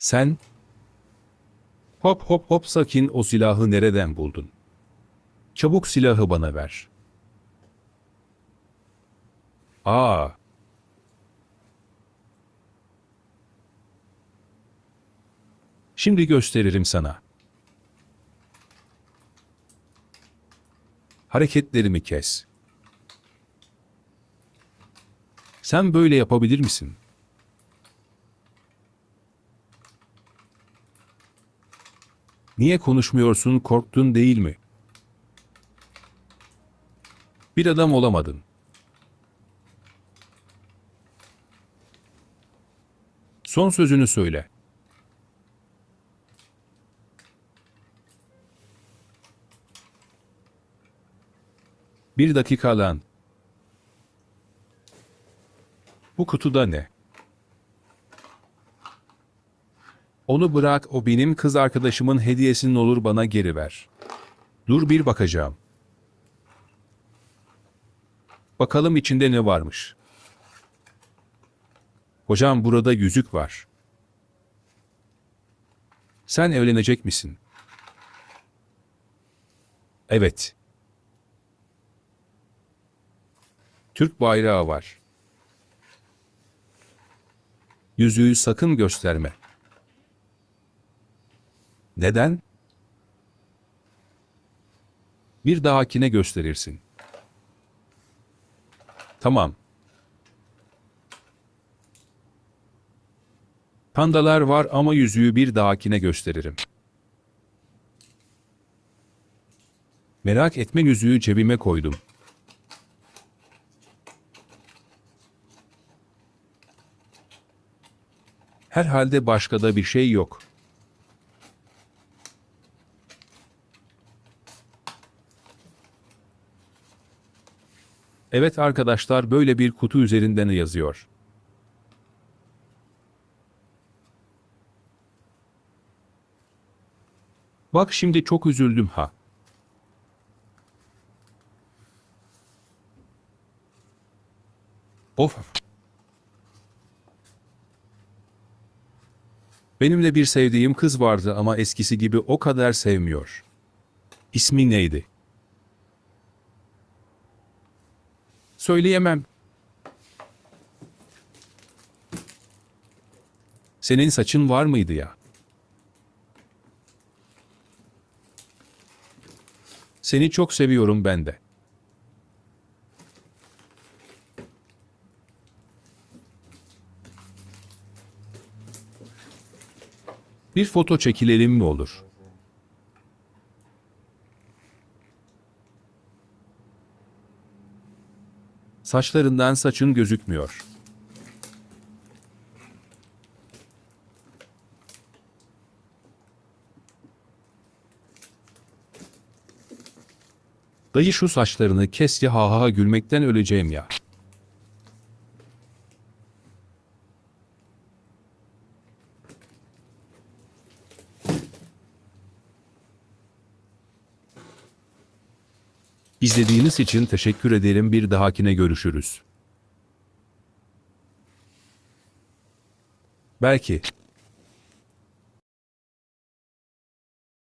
Sen? Hop hop hop sakin o silahı nereden buldun? Çabuk silahı bana ver. Aa. Şimdi gösteririm sana. Hareketlerimi kes. Sen böyle yapabilir misin? Niye konuşmuyorsun korktun değil mi? Bir adam olamadın. Son sözünü söyle. Bir dakika lan. Bu kutuda ne? Onu bırak o benim kız arkadaşımın hediyesinin olur bana geri ver. Dur bir bakacağım. Bakalım içinde ne varmış. Hocam burada yüzük var. Sen evlenecek misin? Evet. Türk bayrağı var. Yüzüğü sakın gösterme. Neden? Bir dahakine gösterirsin. Tamam. Pandalar var ama yüzüğü bir dahakine gösteririm. Merak etme yüzüğü cebime koydum. Herhalde başka da bir şey yok. Evet arkadaşlar böyle bir kutu üzerinden yazıyor. Bak şimdi çok üzüldüm ha. Of. Benimle bir sevdiğim kız vardı ama eskisi gibi o kadar sevmiyor. İsmi neydi? Söyleyemem. Senin saçın var mıydı ya? Seni çok seviyorum ben de. Bir foto çekilelim mi olur? Saçlarından saçın gözükmüyor. Dayı şu saçlarını kes ya ha ha gülmekten öleceğim ya. İzlediğiniz için teşekkür ederim. Bir dahakine görüşürüz. Belki.